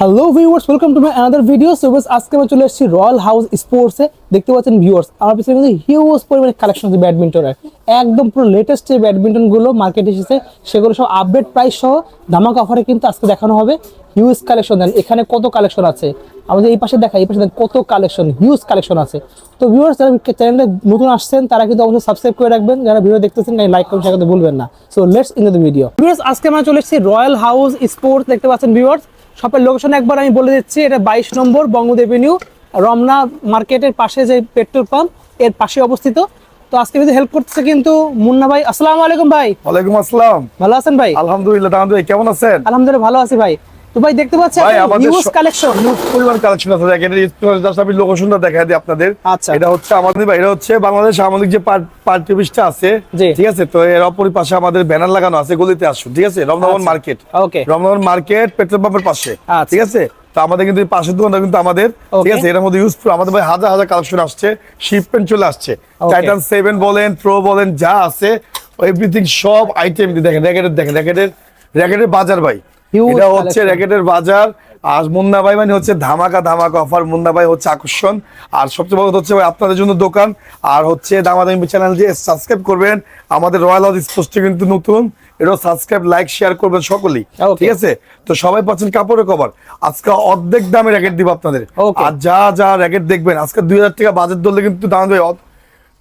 Hello viewers welcome to my another video so বাস আজকে আমরা চলে এসেছি রয়্যাল হাউস স্পোর্টসে দেখতে পাচ্ছেন ভিউয়ার্স আমার পিছনে কিন্তু হিউজ পরিমাণে কালেকশন আছে ব্যাডমিন্টনের একদম পুরো লেটেস্ট যে ব্যাডমিন্টনগুলো মার্কেটে এসেছে। সেগুলো সব আপডেট প্রাইস সহ ধামাক অফারে কিন্তু আজকে দেখানো হবে। হিউজ কালেকশন দেন এখানে কত কালেকশন আছে? আমাদের এই পাশে দেখা, এই পাশে কত কালেকশন হিউজ কালেকশন আছে। তো ভিউয়ার্স যারা চ্যানেলে নতুন আসছেন, তারা কিন্তু অবশ্যই সাবস্ক্রাইব করে রাখবেন। যারা ভিডিও দেখতেছেন লাইক শেয়ার করতে ভুলবেন না। So let's in the video viewers আজকে আমরা চলে এসেছি রয়্যাল হাউস স্পোর্টস দেখতে পাচ্ছেন ভিউয়ার্স শপের লোকেশন একবার আমি বলে দিচ্ছি এটা বাইশ নম্বর বঙ্গদেব এভিনিউ রমনা মার্কেটের পাশে যে পেট্রোল পাম্পের পাশে অবস্থিত। তো আজকে কিন্তু হেল্প করতেছে কিন্তু মুন্না ভাই আসসালামু আলাইকুম ভাই। ওয়ালাইকুম আসসালাম। ভালো আছেন ভাই? আলহামদুলিল্লাহ কেমন আছেন? আলহামদুলিল্লাহ ভালো আছি ভাই। তো ভাই দেখতে পাচ্ছেন ভাই আমাদের কালেকশন হিউজ পরিমাণ কালেকশন আছে। দেখেন জাস্ট আমি লোকেশনটা দেখাই দিই আপনাদের। আচ্ছা। এটা হচ্ছে আমাদের এটা হচ্ছে বাংলাদেশ সামরিক যে পার্টি অফিসটা আছে ঠিক আছে? তো এর অপর পাশে আমাদের ব্যানার লাগানো আছে গলিতে আসুন ঠিক আছে? আচ্ছা। মার্কেট। ওকে। মার্কেট পেট্রোল পাম্পের পাশে আচ্ছা। ঠিক আছে? তো আমাদের কিন্তু পাশের দোকানটা কিন্তু আমাদের ঠিক আছে? এর মধ্যে ইউজফুল আমাদের ভাই হাজার হাজার কালেকশন আসছে শিপমেন্ট চলে আসছে। টাইটান সেভেন বলেন প্রো বলেন যা আছে এভরিথিং সব আইটেম দেখেন র্যাকেটের দেখেন র্যাকেটের র্যাকেটের বাজার ভাই। এটা হচ্ছে. র্যাকেটের বাজার আর মুন্না ভাই মানে হচ্ছে ধামাকা ধামাকা অফার মুন্না ভাই হচ্ছে আকর্ষণ। আর সবচেয়ে বড় হচ্ছে আপনাদের জন্য দোকান। আর হচ্ছে দামাদামি চ্যানেল দিয়ে সাবস্ক্রাইব করবেন। আমাদের রয়্যাল হাউস স্পোর্টসটি কিন্তু নতুন। এটা সাবস্ক্রাইব লাইক শেয়ার করবেন সকলেই। ঠিক আছে? তো সবাই পাচ্ছেন কাপড়ের কভার আজকে অর্ধেক দামে র্যাকেট দিব আপনাদের. আর যা যা র্যাকেট দেখবেন আজকে দুই হাজার টাকা বাজেট ধরলে কিন্তু দাম দেবে।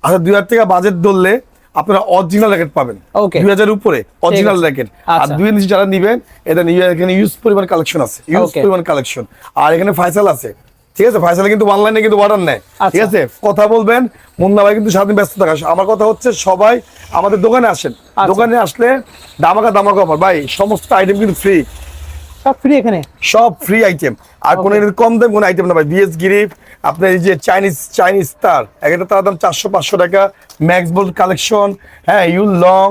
আচ্ছা দুই হাজার টাকা বাজেট ধরলে আপনারা অরিজিনাল র্যাকেট পাবেন। Okay. দুই হাজার উপরে অরিজিনাল র্যাকেট আর আচ্ছা। দুই নিচে যারা নিবেন এটা নিয়ে এখানে ইউজ পরিমাণ কালেকশন আছে। ইউজ পরিমাণ কালেকশন আর এখানে ফাইসাল আছে। ঠিক আছে? ফাইসাল কিন্তু অনলাইনে কিন্তু অর্ডার নেয়। ঠিক আচ্ছা। আছে? কথা বলবেন মুন্না ভাই কিন্তু সারাদিন ব্যস্ত থাকা। আমার কথা হচ্ছে সবাই আমাদের দোকানে আসেন। আচ্ছা। দোকানে আসলে দামাকা দামাকা অফার ভাই সমস্ত আইটেম কিন্তু ফ্রি সব ফ্রি এখানে? সব ফ্রি আইটেম আর কোনো এর কম দাম কোনো আইটেম না ভাই। বিএস গিরিপ আপনার এই যে চাইনিজ চাইনিজ তার একটা তার দাম চারশো পাঁচশো টাকা। ম্যাক্স বোল্ড কালেকশন হ্যাঁ ইউ লং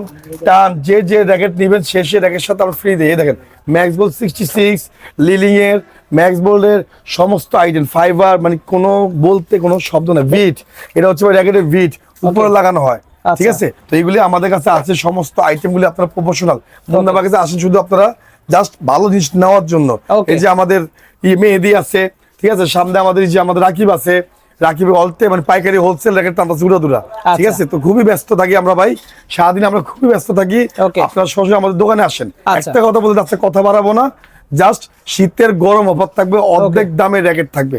টান যে যে র্যাকেট নেবেন সে সে র্যাকের সাথে আমরা ফ্রি দিই। দেখেন ম্যাক্স বোল্ড সিক্সটি সিক্স লিলিংয়ের ম্যাক্স বোল্ডের সমস্ত আইটেম ফাইবার মানে কোনো বলতে কোনো শব্দ না ভিট এটা হচ্ছে র্যাকেটের ভিট উপরে লাগানো হয় ঠিক আচ্ছা। আছে? তো এইগুলি আমাদের কাছে আছে সমস্ত আইটেমগুলি আপনারা প্রফেশনাল বন্ধুদের কাছে আসেন শুধু আপনারা জাস্ট ভালো জিনিস নেওয়ার জন্য। এই যে আমাদের ই মেহেদি আছে ঠিক আছে সামনে আমাদের যে আমাদের রাকিব আছে রাকিবের অলতে মানে পাইকারি হোলসেল রেখে টানটা দুরা দুরা ঠিক আচ্ছা। আছে? তো খুবই ব্যস্ত থাকি আমরা ভাই সারাদিন আমরা খুবই ব্যস্ত থাকি. আপনারা সরাসরি আমাদের দোকানে আসেন। আচ্ছা। একটা কথা বলতে যাচ্ছে কথা বাড়াবো না জাস্ট শীতের গরম অফার থাকবে অর্ধেক দামে র্যাকেট থাকবে।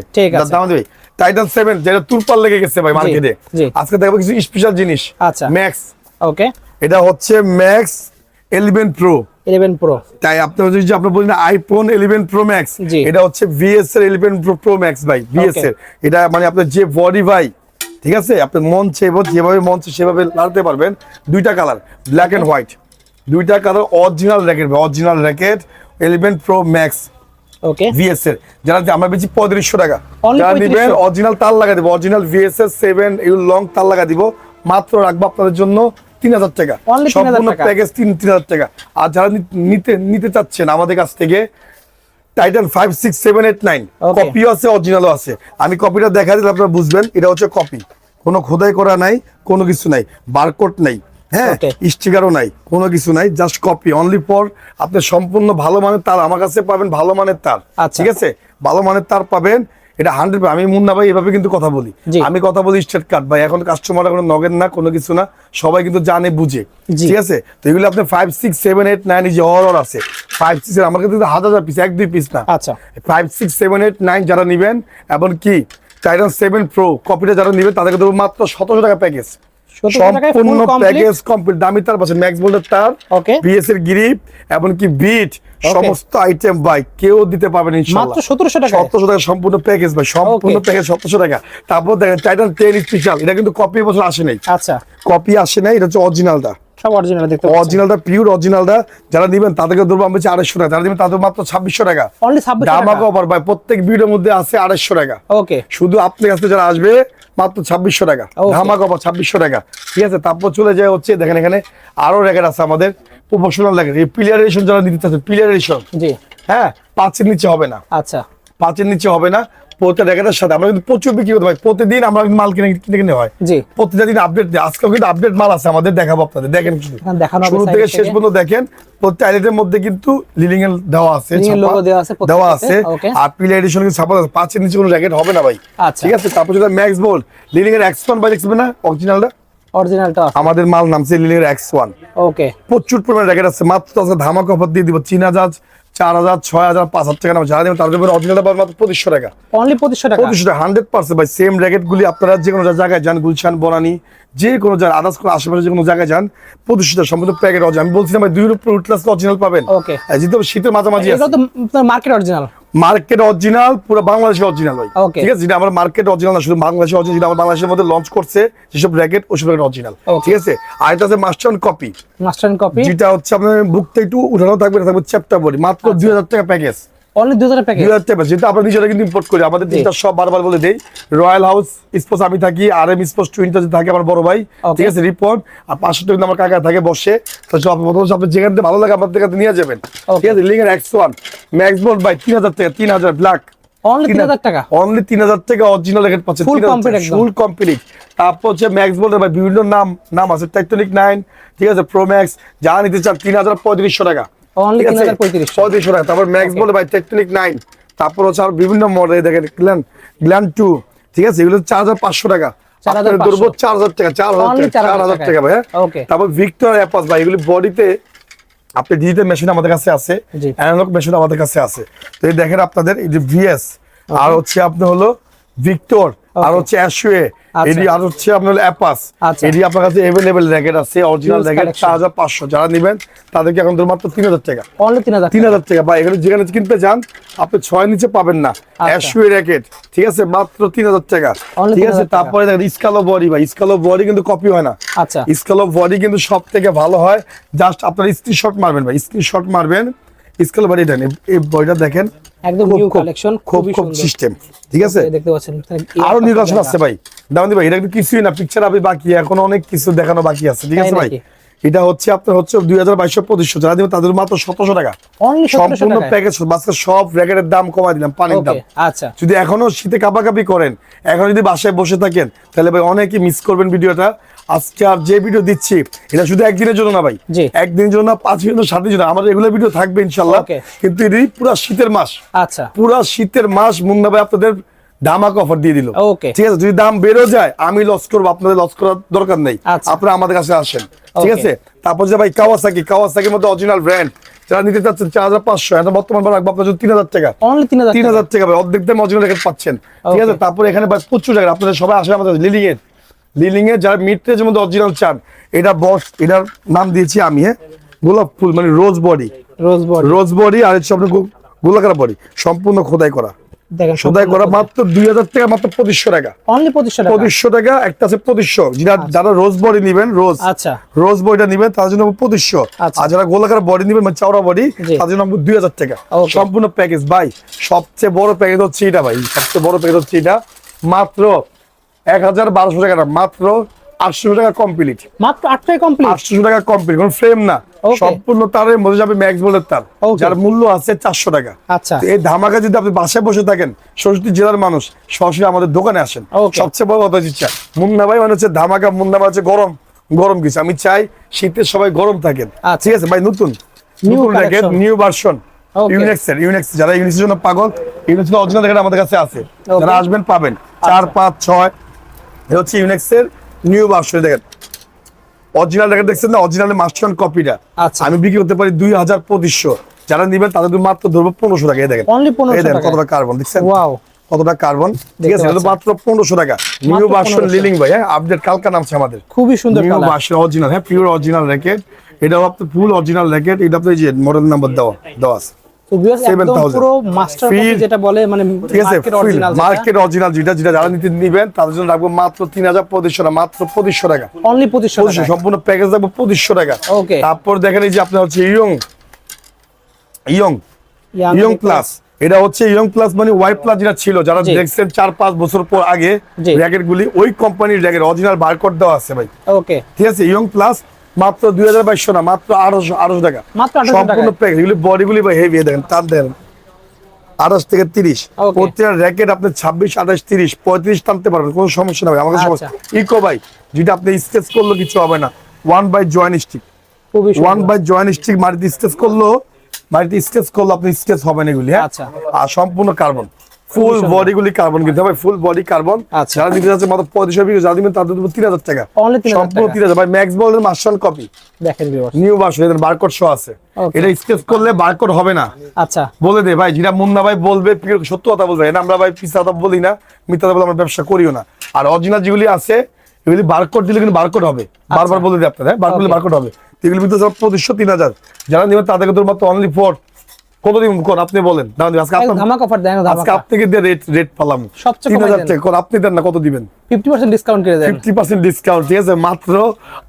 দাম দেবে। টাইটান সেভেন যেটা তুরপাল লেগে গেছে ভাই মার্কেটে আজকে দেখব কিছু স্পেশাল জিনিস। আচ্ছা। Max okay. এটা হচ্ছে Max eleven pro eleven pro তাই আপনার যদি আপনি বলেন আইফোন ইলেভেন প্রো ম্যাক্স এটা হচ্ছে ভিএস এর ইলেভেন প্রো প্রো ম্যাক্স ভাই ভিএস এর। এটা মানে আপনার যে বডি ভাই ঠিক আছে? আপনি মন যেভাবে মন চায় সেভাবে লাগাতে পারবেন। দুইটা কালার ব্ল্যাক এন্ড হোয়াইট দুইটা colour original racket original racket eleven pro Max okay VS এর। যারা আমরা বেশি পঁয়ত্রিশশো টাকা। যারা 3500 নিবেন অরিজিনাল তার লাগা দিব। অরিজিনাল ভিএস এর সেভেন ইউ লং তার লাগা দিব। মাত্র রাখব আপনাদের জন্য তিন হাজার টাকা। সম্পূর্ণ প্যাকেজ তিন তিন হাজার টাকা। আর যারা নিতে নিতে চাচ্ছেন আমাদের কাছ থেকে Titan five six seven eight nine Okay. কপিও আছে অরিজিনালও আছে। আমি কপিটা দেখা দিলে আপনারা বুঝবেন এটা হচ্ছে কপি কোনো খোদাই করা নাই কোনো কিছু নাই। বারকোড নাই হ্যাঁ. স্টিকারও নাই কোনো কিছু নাই জাস্ট কপি অনলি ফর আপনি সম্পূর্ণ ভালো মানের তার আমার কাছে পাবেন ভালো মানের তার। আচ্ছা। ঠিক আছে? ভালো মানের তার পাবেন এটা হান্ড্রেড আমি মুন্না ভাই এভাবে কিন্তু কথা বলি। আমি কথা বলি স্টেট কার্ড ভাই এখন কাস্টমার কোনো নগেন না কোনো কিছু না সবাই কিন্তু জানে বুঝে। ঠিক আছে? তো এগুলো আপনি five six seven eight nine যে অর আছে। ফাইভ সিক্স আমার কিন্তু হাজার হাজার পিস এক দুই পিস না। আচ্ছা। Five six seven eight nine যারা নিবেন এবং কি? টাইটান সেভেন প্রো কপিটা যারা নিবেন তাদেরকে দেবো মাত্র সতেরো টাকা প্যাকেজ 1700 টাকায় full সম্পূর্ণ প্যাকেজ কমপ্লিট দামি তার পাশে ম্যাক্স বোল্ডের তার. বিএস এর গ্রিপ এমনকি বিট সমস্ত আইটেম ভাই কেউ দিতে পারবেন মাত্র 1700 টাকায়? সতেরোশো টাকা সম্পূর্ণ প্যাকেজ ভাই সম্পূর্ণ প্যাকেজ সতেরোশো টাকা। তারপর দেখেন টাইটান টেন স্পেশাল এটা কিন্তু কপি বছর আসে নাই। আচ্ছা। কপি আসে নাই এটা হচ্ছে অরিজিনালটা সব অরিজিনাল দেখতে অরিজিনালটা পিওর অরিজিনালটা যারা নিবেন তাদেরকে ধরবো আমি আড়াইশো টাকা। যারা তাদের মাত্র ছাব্বিশশো টাকা। অনলি 2600 দামা কভার ভাই প্রত্যেক ভিডিওর মধ্যে আছে আড়াইশো টাকা। ওকে শুধু আপনার কাছে যারা আসবে মাত্র ছাব্বিশশো টাকা। Okay. ধামা কভার ছাব্বিশশো টাকা। ঠিক আছে? তারপর চলে যায় হচ্ছে দেখেন এখানে আরও র্যাকেট আছে আমাদের। প্রফেশনাল র্যাকেট এই পিলিয়ারেশন যারা নিতে চাচ্ছেন পিলিয়ারেশন জি। হ্যাঁ পাঁচের নিচে হবে না। আচ্ছা। পাঁচের নিচে হবে না প্রত্যেক র্যাকেটের সাথে। আমরা কিন্তু প্রচুর বিক্রি করতে পারি। প্রতিদিন আমরা মাল কিনে কিনে কিনে হয়। জি। প্রতিটা দিন আপডেট আজকেও কিন্তু আপডেট মাল আছে আমাদের দেখাবো আপনাদের। দেখেন দেখানো হবে শুরু থেকে। শেষ পর্যন্ত দেখেন। প্রত্যেক আইলেটের মধ্যে কিন্তু লিলিং এর দেওয়া আছে দেওয়া আছে প্রত্যেকটাতে, দেওয়া আছে। আর পিলা এডিশন কিন্তু ছাপা আছে। পাঁচের নিচে কোনো র্যাকেট হবে না ভাই। আচ্ছা। ঠিক আছে? তারপর যেটা ম্যাক্স বল লিলিং এর এক্স ওয়ান ভাই না অরিজিনালটা অরিজিনালটা আমাদের মাল এক্স ওয়ান ওকে প্রচুর পরিমাণে র্যাকেট আছে। মাত্র আজকে ধামাকা অফার দিয়ে দিব চীন চার হাজার ছয় হাজার পাঁচ হাজার টাকা যারা দেবেন তার জন্য অরিজিনালটা পাবেন মাত্র পঁচিশশো টাকা। অনলি পঁচিশশো টাকা? পঁচিশশো টাকা হান্ড্রেড পার্সেন্ট ভাই। সেম র্যাকেট গুলি আপনারা যে কোনো জায়গায় যান গুলশান বনানি যে কোনো জায়গায় আদার্স কোনো আশেপাশে যে কোনো জায়গায় যান পঁচিশশো টাকা সম্পূর্ণ প্যাকেট অরিজিনাল আমি বলছিলাম ভাই দুই উপরে উঠলে অরিজিনাল পাবেন. আর যেহেতু শীতের মাঝামাঝি মার্কেট অরিজিনাল মার্কেট অরিজিনাল পুরো বাংলাদেশের অরিজিনাল হয়। ঠিক আছে? যেটা আমার মার্কেট অরিজিনাল না শুধু বাংলাদেশের অরিজিনাল যেটা আমার বাংলাদেশের মধ্যে লঞ্চ করছে যেসব র্যাকেট ওইসব র্যাকেট অরিজিনাল ঠিক আছে? আর এটা আছে মাস্টার কপি মাস্টার কপি যেটা হচ্ছে আপনার বুকটা একটু উঠানো থাকবে থাকবে চ্যাপ্টার বলি মাত্র আচ্ছা। দুই হাজার টাকা প্যাকেজ অনলি দু হাজার প্যাকেজ দুই হাজার যেটা আমরা নিজেরা কিন্তু ইম্পোর্ট করি। আমাদের তিনটা সব বারবার বলে দেই। রয়্যাল হাউস স্পোর্টস আমি থাকি আর এম স্পোর্টস থাকে আমার বড় ভাই। ঠিক আছে রিপন আর পাঁচশো টাকা আমার কাকা থাকে বসে। তো সব প্রথম আপনি যেখান থেকে ভালো লাগে আমাদের কাছে নিয়ে যাবেন. ঠিক আছে লিঙ্গের এক্স ওয়ান ম্যাক্স বোর্ড ভাই তিন হাজার টাকা তিন হাজার ব্ল্যাক অনলি তিন হাজার টাকা। অনলি হাজার টাকা অরিজিনাল রেট পাচ্ছেন। Full complete ফুল কমপ্লিট তারপর হচ্ছে ম্যাক্স ভাই বিভিন্ন নাম নাম আছে। ঠিক আছে প্রো ম্যাক্স যা নিতে চান তিন হাজার পঁয়ত্রিশশো টাকা। অনলি টাকা। তারপর ম্যাক্স বলে ভাই টেকটনিক নাইন তারপর হচ্ছে আর বিভিন্ন মডেল দেখেন গ্ল্যান গ্ল্যান ঠিক আছে? এগুলো চার হাজার পাঁচশো টাকা। 4,500 চার হাজার টাকা চার হাজার চার হাজার টাকা। ভাই? তারপর ভিক্টর অ্যাপাস ভাই এগুলি বডিতে আপনি ডিজিটাল মেশিন আমাদের কাছে আছে। অ্যানালগ মেশিন আমাদের কাছে আছে। তো এই দেখেন আপনাদের এই যে ভিএস আর হচ্ছে আপনি হলো ভিক্টর আর. হচ্ছে অ্যাশুয়ে আচ্ছা। এডি আর হচ্ছে আপনার অ্যাপাস আচ্ছা। এডি আপনার কাছে অ্যাভেলেবেল র্যাকেট আছে অরিজিনাল র্যাকেট collection। চার হাজার পাঁচশো। যারা নেবেন তাদেরকে এখন ধরুন মাত্র তিন হাজার টাকা। অনলি তিন হাজার তিন হাজার টাকা। বা এখানে যেখানে কিনতে যান আপনি ছয় নিচে পাবেন না। আচ্ছা। অ্যাশুয়ে র্যাকেট ঠিক আছে? মাত্র তিন হাজার টাকা। ঠিক আছে? 3,000। তারপরে দেখেন স্কালো বডি ভাই। স্কালো বডি কিন্তু কপি হয় না। আচ্ছা। স্কালো বডি কিন্তু সব থেকে ভালো হয়। জাস্ট আপনার স্ক্রিনশট মারবেন ভাই। স্ক্রিনশট মারবেন। স্কালো বডি দেন এই বডিটা দেখেন। একদম নিউ কালেকশন খুব খুবই খুব সিস্টেম ঠিক আছে? দেখতে পাচ্ছেন আরও নির্বাচন আছে ভাই। দামদি ভাই এটা কিন্তু কিছুই না পিকচার আপনি বাকি এখন অনেক কিছু দেখানো বাকি আছে ঠিক আছে ভাই? এটা হচ্ছে আপনার হচ্ছে দুই হাজার বাইশশো পঁচিশশো যারা দেবেন তাদের মাত্র সতেরোশো টাকা। সম্পূর্ণ প্যাকেজ বাচ্চা সব র্যাকেটের দাম কমাই দিলাম পানির দাম। আচ্ছা। যদি এখনও শীতে কাপাকাপি করেন এখন যদি বাসায় বসে থাকেন তাহলে ভাই অনেকে মিস করবেন ভিডিওটা। আজকে আর যে ভিডিও দিচ্ছি এটা শুধু একদিনের জন্য না ভাই। একদিনের জন্য না পাঁচ দিনের সাত দিনের জন্য। আমার রেগুলার ভিডিও থাকবে ইনশাল্লাহ কিন্তু এটি পুরো শীতের মাস। আচ্ছা। পুরো শীতের মাস মুন্না ভাই আপনাদের ধামাক অফার দিয়ে দিল। Okay. ঠিক আছে যদি দাম বেরো যায় আমি লস করব আপনাদের লস করার দরকার নেই। আচ্ছা। আপনারা আমাদের কাছে আসেন। ঠিক আছে? তারপর যে ভাই কাওয়াসাকি কাওয়াসাকির মধ্যে অরিজিনাল ব্র্যান্ড যারা নিতে চাচ্ছেন চার হাজার পাঁচশো এটা বর্তমান রাখব আপনার জন্য তিন হাজার টাকা। অনলি তিন হাজার টাকা। ভাই অর্ধেক দাম অরিজিনাল রেখে পাচ্ছেন। ঠিক আছে. তারপরে এখানে ভাই প্রচুর জায়গা আপনাদের সবাই আসে আমাদের লিলিং এর লিলিং এর যারা মিড রেঞ্জের মধ্যে অরিজিনাল চান এটা বস এটার নাম দিয়েছি আমি হ্যাঁ? গোলাপ ফুল মানে rose body rose body rose body আর হচ্ছে আপনার গোলাকার বডি সম্পূর্ণ খোদাই করা। দেখেন খোদাই করা মাত্র দুই হাজার টাকা মাত্র পঁচিশশো টাকা। অনলি পঁচিশশো টাকা? পঁচিশশো টাকা একটা আছে পঁচিশশো। যারা যারা রোজ বডি নিবেন রোজ আচ্ছা। রোজ বডিটা নিবেন তার জন্য পঁচিশশো। আচ্ছা। আর যারা গোলাকার বডি নিবেন মানে চওড়া বডি তার জন্য দুই হাজার টাকা। সম্পূর্ণ প্যাকেজ ভাই সবচেয়ে বড় প্যাকেজ হচ্ছে এটা ভাই। সবচেয়ে বড় প্যাকেজ হচ্ছে এটা। মাত্র এক হাজার বারোশো টাকা মাত্র আটশো টাকা কমপ্লিট মাত্র কমপ্লিট আটশো টাকা কমপ্লিট কোন ফ্রেম না। সম্পূর্ণ তারের মধ্যে যাবে ম্যাক্স বলের তার। যার মূল্য আছে চারশো টাকা। আচ্ছা। এই ধামাকা যদি আপনি বাসায় বসে থাকেন ষষ্ঠী জেলার মানুষ সরাসরি আমাদের দোকানে আসেন। সবচেয়ে বড় কথা হচ্ছে মুন্না ভাই মানে হচ্ছে ধামাকা মুন্না ভাই হচ্ছে গরম গরম কিছু। আমি চাই শীতের সবাই গরম থাকেন। আচ্ছা। ঠিক আছে? ভাই নতুন। New version. ইউনিক্স যারা ইউনিক্সের জন্য পাগল অরিজিনাল আমাদের কাছে আছে. যারা আসবেন পাবেন। চার পাঁচ ছয়। হচ্ছে ইউনিক্স এর নিউ ভার্সন দেখেন। অরিজিনাল র্যাকেট দেখছেন না? অরিজিনাল মাস্টার কপিটা আচ্ছা। আমি বিক্রি করতে পারি দুই হাজার পঁচিশশো। যারা নিবেন তাদের মাত্র ধরবো পনেরোশো টাকা। এই দেখেন। Only 1500 এই দেখেন কতটা কার্বন দেখছেন? ওয়াও কতটা কার্বন ঠিক আছে এটা মাত্র পনেরোশো টাকা। নিউ ভার্সন লিলিং ভাই হ্যাঁ? আপডেট কালকা নামছে আমাদের। খুবই সুন্দর নিউ ভার্সন অরিজিনাল হ্যাঁ? পিওর অরিজিনাল র্যাকেট এটা আপনার ফুল অরিজিনাল র্যাকেট এটা আপনার এই যে মডেল নাম্বার দেওয়া দেওয়া আছে। তো viewers, একদম 7,000 পুরো মাস্টার Feel- যেটা বলে মানে মার্কেট অরিজিনাল যেটা। যেটা যারা নিতে নিবেন তাদের জন্য রাখব মাত্র তিন হাজার পঁচিশশো টাকা মাত্র পঁচিশশো টাকা। অনলি পঁচিশশো পঁচিশশো সম্পূর্ণ প্যাকেজ রাখব পঁচিশশো টাকা। Okay. তারপর দেখেন এই যে আপনার হচ্ছে ইয়ং ইয়ং ইয়ং প্লাস এটা হচ্ছে ইয়ং প্লাস মানে ওয়াই প্লাস যেটা ছিল যারা দেখছেন চার পাঁচ বছর পর আগে র্যাকেট গুলি ওই কোম্পানির র্যাকেট অরিজিনাল বারকোড দেওয়া আছে ভাই। ওকে ঠিক আছে ইয়ং প্লাস মাত্র দুই হাজার বাইশশো না মাত্র আঠারোশো আঠারোশো টাকা। মাত্র সম্পূর্ণ। প্যাকেজ এগুলি বডিগুলি ভাই হেভি দেখেন তার দেখেন আঠাশ থেকে তিরিশ. প্রত্যেকটা র্যাকেট আপনি ছাব্বিশ আঠাশ তিরিশ পঁয়ত্রিশ টানতে পারবেন কোনো সমস্যা নেই আমাকে সমস্যা। আচ্ছা। ইকো বাই যেটা আপনি স্কেচ করল কিছু হবে না। One by joint stick one by joint stick মাটিতে স্কেচ করল মাটিতে স্কেচ করল আপনি স্কেচ হবে না এগুলি হ্যাঁ? আচ্ছা। আর সম্পূর্ণ কার্বন ফুল বডি গুলি কার্বন কিন্তু ভাই ফুল বডি কার্বন আচ্ছা। যারা যাচ্ছে মাত্র পঁয়ত্রিশ বিঘা যারা দিবেন তাদের দেবো তিন হাজার টাকা। সম্পূর্ণ তিন হাজার। ভাই ম্যাক্স বলের মার্শাল কপি দেখেন নিউ ভার্সন এদের বারকোড শো আছে। এটা স্কেচ করলে বারকোড হবে না। আচ্ছা। বলে দে ভাই যেটা মুন্না ভাই বলবে সত্য কথা বলবে এটা আমরা ভাই পিসা কথা বলি না। মিথ্যা কথা বলে আমরা ব্যবসা করিও না। আর অরিজিনাল যেগুলি আছে এগুলি বারকোড দিলে কিন্তু বারকোড হবে। বারবার বলে দিই আপনাদের বারকোড Okay. বারকোড হবে। এগুলি কিন্তু পঁচিশশো তিন হাজার। যারা নেবেন তাদেরকে তোর মাত্র অনলি ফোর কত দিন কোন আপনি বলেন? দাম আজকে একদম আপনার অফার দেন আজকে আপনাকে দিয়ে রেট রেট পালাম। সবচেয়ে তিন কমাই হাজার দেন। টাকা কোন আপনি দেন না কত দিবেন? 50% ডিসকাউন্ট করে দেন। ফিফটি পার্সেন্ট ডিসকাউন্ট ঠিক আছে? মাত্র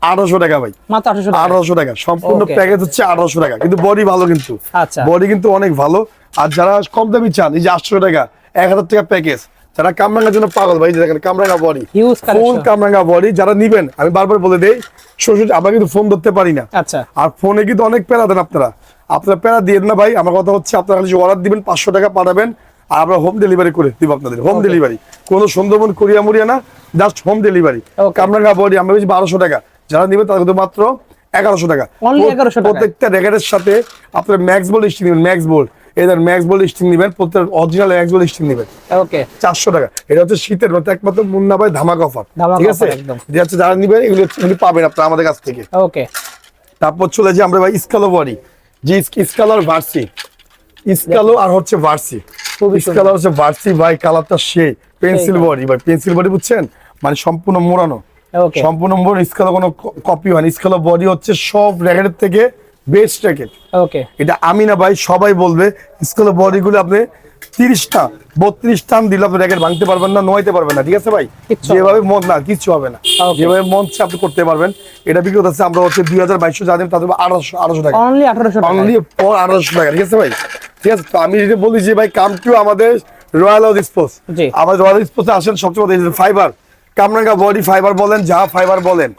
আঠারোশো টাকা ভাই। মাত্র 800 টাকা। সম্পূর্ণ প্যাকেজ হচ্ছে আঠারোশো টাকা। কিন্তু বডি ভালো কিন্তু। আচ্ছা। বডি কিন্তু অনেক ভালো। আর যারা কম দামি চান এই যে আটশো টাকা এক হাজার টাকা প্যাকেজ যারা কামরাঙ্গার জন্য পাগল ভাই দেখেন কামরাঙ্গা বডি। ফুল কামরাঙ্গা বডি যারা নিবেন আমি বারবার বলে দেই শ্বশুর আমরা কিন্তু ফোন ধরতে পারি না। আচ্ছা। আর ফোনে কিন্তু অনেক প্যারা দেন আপনারা। আপনারা প্যারা দিয়ে না ভাই আমার কথা হচ্ছে আপনারা খালি অর্ডার দিবেন পাঁচশো টাকা পাঠাবেন আর আমরা হোম ডেলিভারি করে দিব আপনাদের হোম ডেলিভারি কোনো সুন্দরবন কোরিয়া মুরিয়া না জাস্ট হোম ডেলিভারি কামরাঙ্গা বডি আমরা বেশি বারোশো টাকা। যারা নিবেন তাদের কিন্তু মাত্র এগারোশো টাকা। Only প্রত- 1100 টাকা। প্রত্যেকটা র্যাকেটের সাথে আপনার Max ball string Max ball এদের ম্যাক্স বল স্টিং নেবেন প্রত্যেক অরিজিনাল ম্যাক্স বল স্টিং নেবেন। ওকে চারশো টাকা। এটা হচ্ছে শীতের মধ্যে একমাত্র মুন্না ভাই ধামাক অফার ঠিক আছে? একদম। যে হচ্ছে যারা নিবেন এগুলো পাবেন আপনারা আমাদের কাছ থেকে। ওকে তারপর চলে যাই আমরা ভাই স্কালো বডি যে স্কালো আর ভার্সি স্কালো আর হচ্ছে ভার্সি স্কালো হচ্ছে ভার্সি ভাই কালারটা সেই। পেন্সিল বডি ভাই। পেন্সিল বডি বুঝছেন? মানে সম্পূর্ণ মোড়ানো। ওকে সম্পূর্ণ মোড়ানো স্কালো কোনো কপি হয় না। স্কালো বডি হচ্ছে সব র্যাকেটের থেকে বেস্ট র্যাকেট ওকে এটা আমি না ভাই সবাই বলবে স্কুলে বডি গুলো আপনি তিরিশটা বত্রিশ টান দিলে আপনি র্যাকেট ভাঙতে পারবেন না নোয়াইতে পারবেন না ঠিক আছে ভাই? যেভাবে মন না হবে না। যেভাবে মন আপনি করতে পারবেন। এটা বিক্রি হচ্ছে আমরা হচ্ছে দুই হাজার বাইশশো যা দিন তাদের আঠারোশো আঠারোশো টাকা। অনলি 1800 টাকা। অনলি ফর আঠারোশো টাকা ঠিক আছে ভাই? ঠিক আছে তো আমি যেটা বলি যে ভাই কাম টু আমাদের রয়্যাল হাউস স্পোর্টস জি। আমাদের রয়্যাল স্পোর্টসে আসেন সবচেয়ে ফাইবার কামরাঙ্গা বডি ফাইবার বলেন যা ফাইবার বলেন।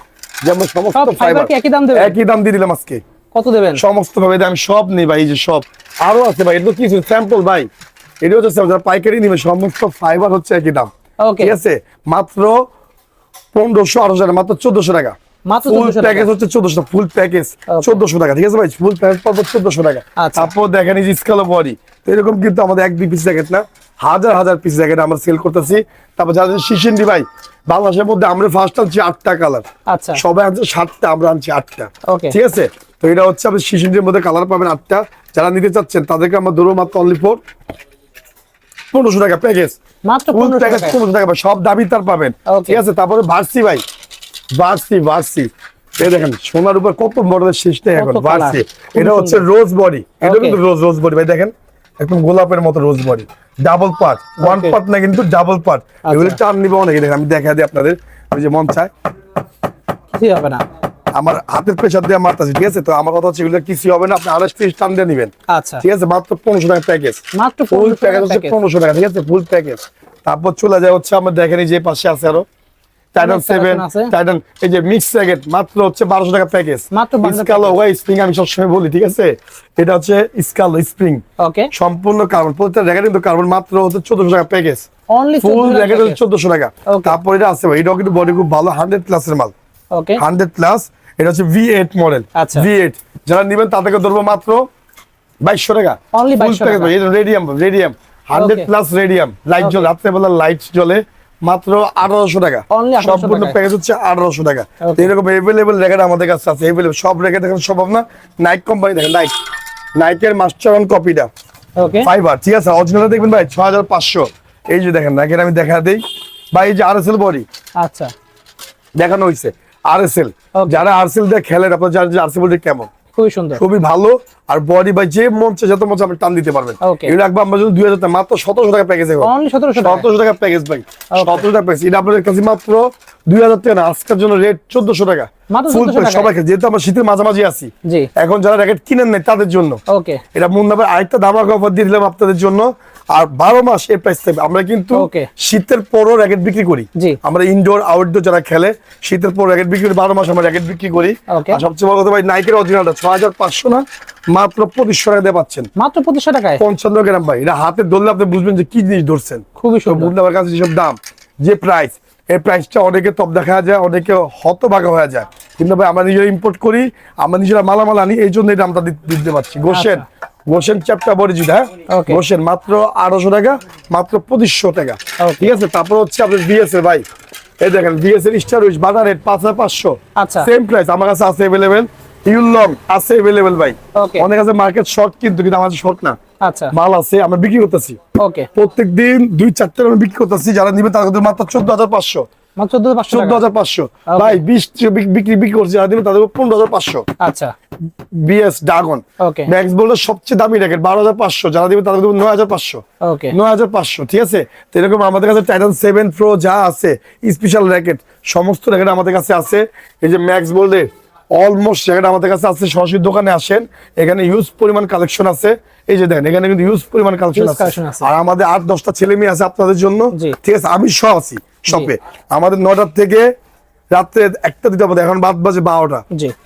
যেমন সমস্ত ফাইবার দাম একই দাম দিয়ে দিলাম আজকে। কত দেবেন? সমস্ত ভাবে আমি সব নেই ভাই যে সব। আরও আছে ভাই এটা তো কিছু স্যাম্পল ভাই। এটা হচ্ছে যারা পাইকারি নিবে সমস্ত ফাইবার হচ্ছে একই দাম. ঠিক আছে? মাত্র পনেরোশো আঠারোশো টাকা মাত্র চোদ্দশো টাকা। মাত্র ফুল 1400 টাকা। প্যাকেজ হচ্ছে চোদ্দশো ফুল প্যাকেজ. চোদ্দশো টাকা ঠিক আছে ভাই? ফুল প্যাকেজ চোদ্দশো টাকা। আচ্ছা। তারপর দেখেন এই যে স্কালো বডি এরকম কিন্তু আমাদের এক দুই পিস জ্যাকেট না হাজার হাজার পিস জ্যাকেট আমরা সেল করতেছি। তারপর যাদের শিশিন্ডি ভাই বাংলাদেশের মধ্যে আমরা ফার্স্ট আনছি আটটা কালার আচ্ছা। সবাই আনছে সাতটা আমরা আনছি আটটা। ঠিক আছে? তো এটা হচ্ছে আপনি শিশুদের মধ্যে কালার পাবেন আটটা। যারা নিতে চাচ্ছেন তাদেরকে আমরা ধরবো মাত্র অনলি ফোর পনেরোশো টাকা প্যাকেজ মাত্র ফুল 1500 প্যাকেজ পনেরোশো টাকা পাবেন। সব দাবি তার পাবেন। ঠিক আছে? তারপরে ভার্সি ভাই। ভার্সি ভার্সি এই দেখেন সোনার উপর কত মডেলের নেই এখন ভার্সি এটা হচ্ছে রোজ বডি এটা কিন্তু রোজ রোজ বডি ভাই দেখেন একদম গোলাপের মতো rose body double part one. Part না কিন্তু ডাবল পার্ট আচ্ছা। এগুলো টান নিবে অনেকে। দেখেন আমি দেখা দিই আপনাদের। ওই যে মন চায় কিছুই হবে না। আমার হাতের প্রেশার দিয়ে মারতেছি ঠিক আছে? তো আমার কথা হচ্ছে এগুলো কিছু হবে না আপনি আড়াইশ তিরিশ টান দিয়ে নেবেন। আচ্ছা। ঠিক আছে? মাত্র পনেরোশো টাকা প্যাকেজ মাত্র ফুল প্যাকেজ হচ্ছে পনেরোশো টাকা ঠিক আছে? ফুল প্যাকেজ তারপর চলে যায় হচ্ছে আমরা দেখেন যে পাশে আছে আরও। টাইটান সেভেন আছে। টাইটান এই যে মিক্স প্যাকেট মাত্র হচ্ছে বারোশো টাকা প্যাকেজ মাত্র স্কালো ওয়াই স্প্রিং আমি সবসময় বলি ঠিক আছে? এটা হচ্ছে স্কালো স্প্রিং ওকে সম্পূর্ণ কার্বন প্রত্যেকটা র্যাকেট কিন্তু কার্বন মাত্র হচ্ছে চোদ্দশো টাকা প্যাকেজ ফুল র্যাকেট হচ্ছে চোদ্দশো টাকা। তারপর এটা আছে ভাই এটাও কিন্তু বডি খুব ভালো হান্ড্রেড প্লাসের মাল। হান্ড্রেড প্লাস এটা হচ্ছে ভি এইট মডেল আচ্ছা। ভি এইট যারা নেবেন তাদেরকে ধরবো মাত্র বাইশশো টাকা। Only 2200 টাকা। Radium radium hundred. Plus radium light জ্বলে. রাত্রেবেলা লাইট জ্বলে মাত্র আঠারোশো টাকা। Only 1800 সম্পূর্ণ প্যাকেজ হচ্ছে আঠারোশো টাকা। এরকম এভেলেবেল রেখে আমাদের কাছে আছে। এভেলেবেল সব রেখে দেখেন সম্ভব না। নাইক কোম্পানি দেখেন নাইক নাইকের মাস্টার অন কপিটা ওকে ফাইবার ঠিক আছে? অরিজিনাল দেখবেন ভাই ছ হাজার পাঁচশো। এই যে দেখেন নাইকের আমি দেখা দিই। ভাই এই যে আর এস এল বডি আচ্ছা। দেখানো হয়েছে আরএসএল যারা আরএসএল দিয়ে খেলেন আপনার জানেন যে আরএসএল বলতে কেমন? খুবই সুন্দর। খুবই ভালো আর বডি বাই যে মঞ্চে যত মঞ্চে আপনি টান দিতে পারবেন. এগুলো রাখব আমরা যদি দুই হাজার টাকা মাত্র সতেরোশো টাকা প্যাকেজ অনলি 1700 টাকা। সতেরোশো টাকা প্যাকেজ ভাই। সতেরোশো টাকা প্যাকেজ এটা আপনাদের কাছে মাত্র দুই হাজার টাকা না আজকের জন্য রেট চোদ্দশো টাকা। ফুল 1400 টাকায়। সবাইকে যেহেতু আমরা শীতের মাঝামাঝি আছি জি। এখন যারা র্যাকেট কিনেন নাই তাদের জন্য। ওকে এটা মুন্নাবার আরেকটা ধামাকা অফার দিয়ে দিলাম আপনাদের জন্য। আর বারো মাস এই প্রাইস থাকবে। আমরা কিন্তু শীতের পরও র্যাকেট বিক্রি করি। আমরা ইনডোর আউটডোর যারা খেলে শীতের পর র্যাকেট বিক্রি করি বারো মাস আমরা র্যাকেট বিক্রি করি। আর সবচেয়ে বড় কথা ভাই নাইকের অরিজিনালটা ছয় হাজার পাঁচশো না মাত্র পঁচিশশো টাকা দিয়ে পাচ্ছেন। মাত্র পঁচিশশো টাকায়? পঞ্চান্ন গ্রাম ভাই এটা হাতে ধরলে আপনি বুঝবেন যে কি জিনিস ধরছেন। খুবই সুন্দর। বুঝলে আমার কাছে যেসব দাম যে প্রাইস এই প্রাইসটা অনেকে টপ দেখা যায় অনেকে হতভাগা হয়ে যায়। কিন্তু ভাই আমরা নিজেরা ইম্পোর্ট করি আমরা নিজেরা মালামাল আনি এই জন্য দামটা দি- দিতে পারছি। গোসেন গোসেন চ্যাপটা বরিজিট হ্যাঁ? আচ্ছা। গোসেন মাত্র আঠারোশো টাকা মাত্র পঁচিশশো টাকা। ঠিক আছে? তারপর হচ্ছে আপনার বিএস এর ভাই। এই দেখেন বিএস এর স্টার উইচ বাজার রেট পাঁচ হাজার পাঁচশো। আচ্ছা। সেম প্রাইস আমার কাছে আছে অ্যাভেলেবেল ইউলং আছে অ্যাভেলেবেল ভাই। অনেক আছে মার্কেট শর্ট কিন্তু কিন্তু আমাদের শর্ট না। আচ্ছা। মাল আছে আমরা বিক্রি করতেছি। প্রত্যেক দিন দুই চারটে আমি বিক্রি করতেছি যারা নিবে তাদের মাত্র চোদ্দ হাজার পাঁচশো। চোদ্দ পাঁচশো চোদ্দ টাকা হাজার পাঁচশো। ভাই বিশ বিক্রি বিক্রি করছি যারা নিবে তাদের পনেরো হাজার পাঁচশো। আচ্ছা। BS dragon. ম্যাক্স সবচেয়ে দামি র্যাকেট বারো হাজার পাঁচশো। যারা দিবে তাদের নয় হাজার পাঁচশো। নয় হাজার পাঁচশো ঠিক আছে? এরকম আমাদের কাছে টাইটান সেভেন প্রো যা আছে স্পেশাল র্যাকেট সমস্ত র্যাকেট আমাদের কাছে আছে। এই যে ম্যাক্স বললে অলমোস্ট র্যাকেট আমাদের কাছে আছে সরাসরি দোকানে আসেন এখানে ইউজ পরিমাণ কালেকশন আছে। এই যে দেখেন এখানে কিন্তু ইউজ পরিমাণ কালেকশন আছে। আর আমাদের আট দশটা ছেলে মেয়ে আছে আপনাদের জন্য। ঠিক আছে আমি সব আছি শপে আমাদের নটার থেকে রাত্রে একটা দিতে হবে এখন বাদ বাজে বারোটা।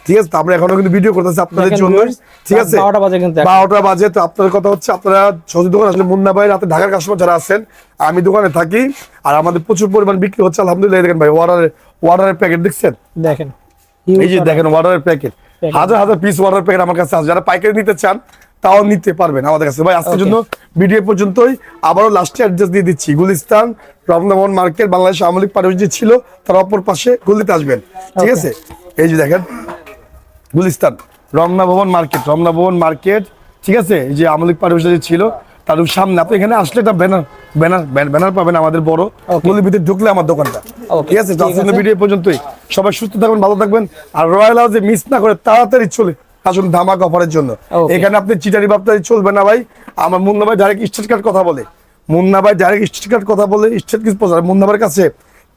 ঠিক আছে আমরা এখনও কিন্তু ভিডিও করতেছি আপনাদের জন্য। ঠিক আছে রাত 12টা বাজে কিন্তু এখন। বারোটা বাজে তো আপনাদের কথা হচ্ছে আপনারা সৌদি দোকান আসলে মুন্না ভাই রাতে ঢাকার কাস্টমার যারা আছেন আমি দোকানে থাকি আর আমাদের প্রচুর পরিমাণ বিক্রি হচ্ছে আলহামদুলিল্লাহ। দেখেন ভাই ওয়াটারের ওয়াটারের প্যাকেট দেখছেন? দেখেন। এই যে দেখেন ওয়াটারের প্যাকেট হাজার হাজার পিস ওয়াটার প্যাকেট আমার কাছে আছে। যারা পাইকারি নিতে চান তাও নিতে পারবেন আমাদের কাছে। ভাই আজকের. জন্য ভিডিও পর্যন্তই। আবারও লাস্টে অ্যাড্রেস দিয়ে দিচ্ছি। Gulistan Ramnamohan market Bangladesh Awami League party যে ছিল তার অপর পাশে গুলিতে আসবেন। ঠিক আছে? এই যে দেখেন গুলিস্তান রমনা ভবন মার্কেট রমনা ভবন মার্কেট ঠিক আছে? এই যে আওয়ামী লীগ পার্টি যে ছিল তার সামনে। আপনি এখানে আসলে একটা ব্যানার ব্যানার ব্যানার পাবেন আমাদের বড় গলির ভিতরে ঢুকলে আমার দোকানটা। ঠিক আছে আজকের ভিডিও পর্যন্তই। সবাই সুস্থ থাকবেন ভালো থাকবেন। আর রয়্যাল হাউসে মিস না করে তাড়াতাড়ি চলে আসুন ধামাক অফারের জন্য। এখানে আপনি চিটারি বাপ্তারি চলবে না ভাই। আমার মুন্না ভাই ডাইরেক্ট স্টেট কার্ড কথা বলে। মুন্না ভাই ডাইরেক্ট স্টেট কার্ড কথা বলে স্টেট কিছু প্রচার মুন্না ভাইয়ের কাছে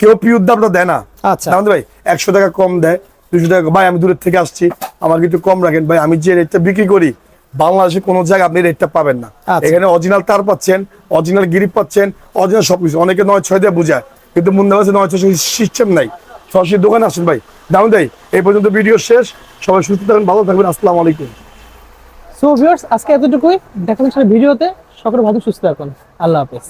কেউ পিউর দামটা দেয় না। আচ্ছা। ভাই একশো টাকা কম দেয় দুশো টাকা ভাই আমি দূরের থেকে আসছি। আমার কিন্তু কম রাখেন। ভাই আমি যে রেটটা বিক্রি করি বাংলাদেশে কোনো জায়গায় আপনি রেটটা পাবেন না। আচ্ছা। এখানে অরিজিনাল তার পাচ্ছেন অরিজিনাল গিরিপ পাচ্ছেন অরিজিনাল সবকিছু। অনেকে নয় ছয় দিয়ে বোঝায় কিন্তু মুন্দাবাসে নয় ছয় সিস্টেম নাই। সরাসরি দোকানে আসেন ভাই। দাম দেয় এই পর্যন্ত ভিডিও শেষ। সবাই সুস্থ থাকবেন ভালো থাকবেন আসসালাম আলাইকুম। সো ভিউয়ার্স আজকে এতটুকুই। দেখা হচ্ছে ভিডিওতে। সকলে ভালো সুস্থ থাকুন। আল্লাহ হাফেজ।